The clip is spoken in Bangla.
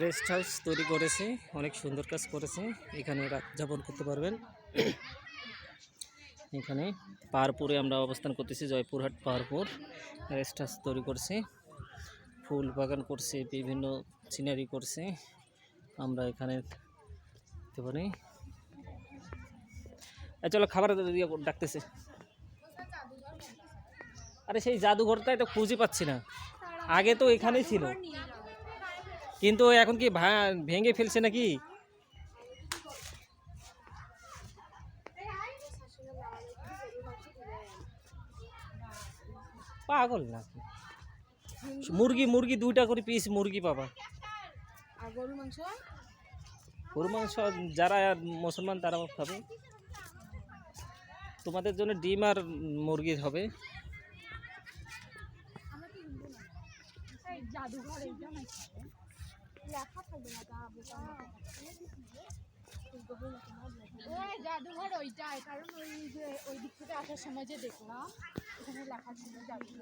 রেস্ট হাউস তৈরি করেছে, অনেক সুন্দর কাজ করেছে। এখানে রাত যাপন করতে পারবেন। এখানে পাহাড়পুরে আমরা অবস্থান করতেছি, জয়পুরহাট পাহাড়পুর। রেস্ট হাউস তৈরি করছে, ফুল বাগান করছে, বিভিন্ন সিনারি করছে। আমরা এখানে পারি। চলো খাবার ডাকতেছে। আরে সেই জাদুঘরটা এটা খুঁজে পাচ্ছি না। আগে তো এখানেই ছিল। কিন্তু এখন কি ভেঙে ফেলছে নাকি? পাগল না মুরগি মুরগি দুইটা করে পিস মুরগি পাবা। গরু মাংস? গরু মাংস যারা মুসলমান তারা খাবে। তোমাদের জন্য ডিম আর মুরগি হবে। এই জাদুঘর জাদুঘর ওইটাই, কারণ ওই যে ওই দিক থেকে আসার সময় যে দেখলাম, এখানে লেখা ছিল জাদুঘর